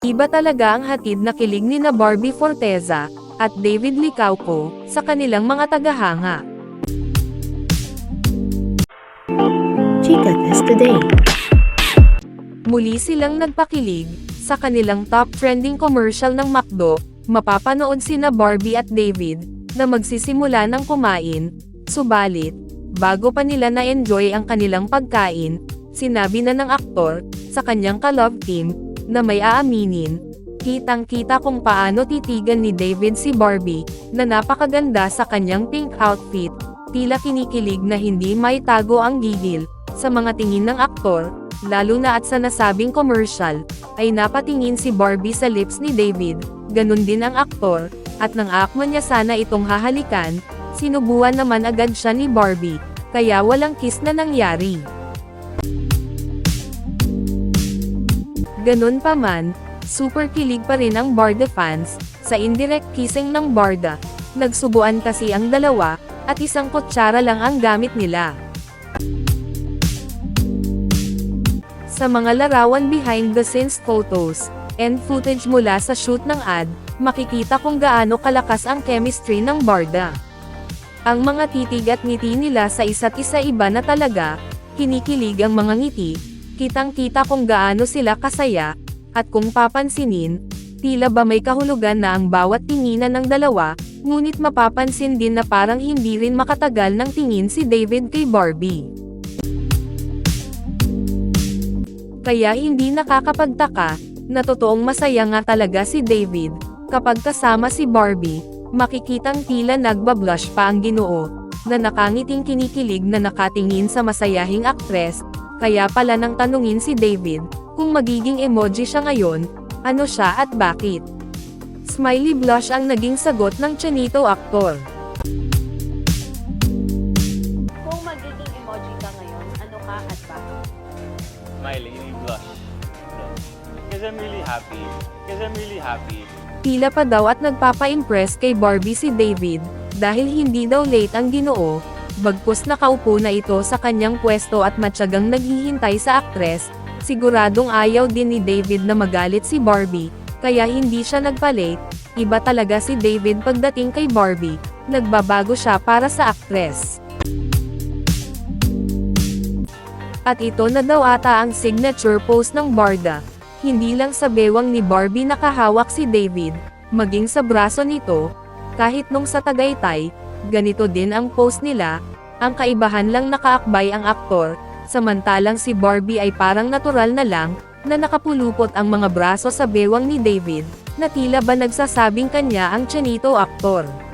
Iba talaga ang hatid na kilig ni na Barbie Forteza, at David Licauco, sa kanilang mga tagahanga. Chica Test Today. Muli silang nagpakilig, sa kanilang top trending commercial ng McDo, mapapanood sina Barbie at David, na magsisimula ng kumain, subalit, bago pa nila na-enjoy ang kanilang pagkain, sinabi na ng aktor, sa kanyang ka-love team, na may aaminin, kitang-kita kung paano titigan ni David si Barbie, na napakaganda sa kanyang pink outfit, tila kinikilig na hindi may tago ang gigil, sa mga tingin ng aktor, lalo na at sa nasabing commercial, ay napatingin si Barbie sa lips ni David, ganun din ang aktor, at nang akma niya sana itong hahalikan, sinubuan naman agad siya ni Barbie, kaya walang kiss na nangyari. Ganun pa man, super kilig pa rin ang Barda fans, sa indirect kissing ng Barda, nagsubuan kasi ang dalawa, at isang kutsara lang ang gamit nila. Sa mga larawan behind the scenes photos, and footage mula sa shoot ng ad, makikita kung gaano kalakas ang chemistry ng Barda. Ang mga titig at ngiti nila sa isa't isa iba na talaga, kinikilig ang mga ngiti, kitang-kita kung gaano sila kasaya, at kung papansinin, tila ba may kahulugan na ang bawat tinginan ng dalawa, ngunit mapapansin din na parang hindi rin makatagal ng tingin si David kay Barbie. Kaya hindi nakakapagtaka, na totoong masaya nga talaga si David, kapag kasama si Barbie, makikitang tila nagbablush pa ang ginoo, na nakangiting kinikilig na nakatingin sa masayahing aktres, kaya pala nang tanungin si David, kung magiging emoji siya ngayon, ano siya at bakit. Smiley blush ang naging sagot ng Chanito aktor. Kung magiging emoji ka ngayon, ano ka at bakit? you blush. Because I'm really happy. Because I'm really happy. Tila pa daw at nagpapa-impress kay Barbie si David, dahil hindi daw late ang ginoo, bagkus nakaupo na ito sa kanyang pwesto at matyagang naghihintay sa aktres, siguradong ayaw din ni David na magalit si Barbie, kaya hindi siya nagpa-late, iba talaga si David pagdating kay Barbie, nagbabago siya para sa aktres. At ito na daw ata ang signature pose ng Barda. Hindi lang sa bewang ni Barbie nakahawak si David, maging sa braso nito, kahit nung sa Tagaytay, ganito din ang pose nila, ang kaibahan lang nakaakbay ang aktor, samantalang si Barbie ay parang natural na lang, na nakapulupot ang mga braso sa bewang ni David, na tila ba nagsasabing kanya ang Chanito aktor.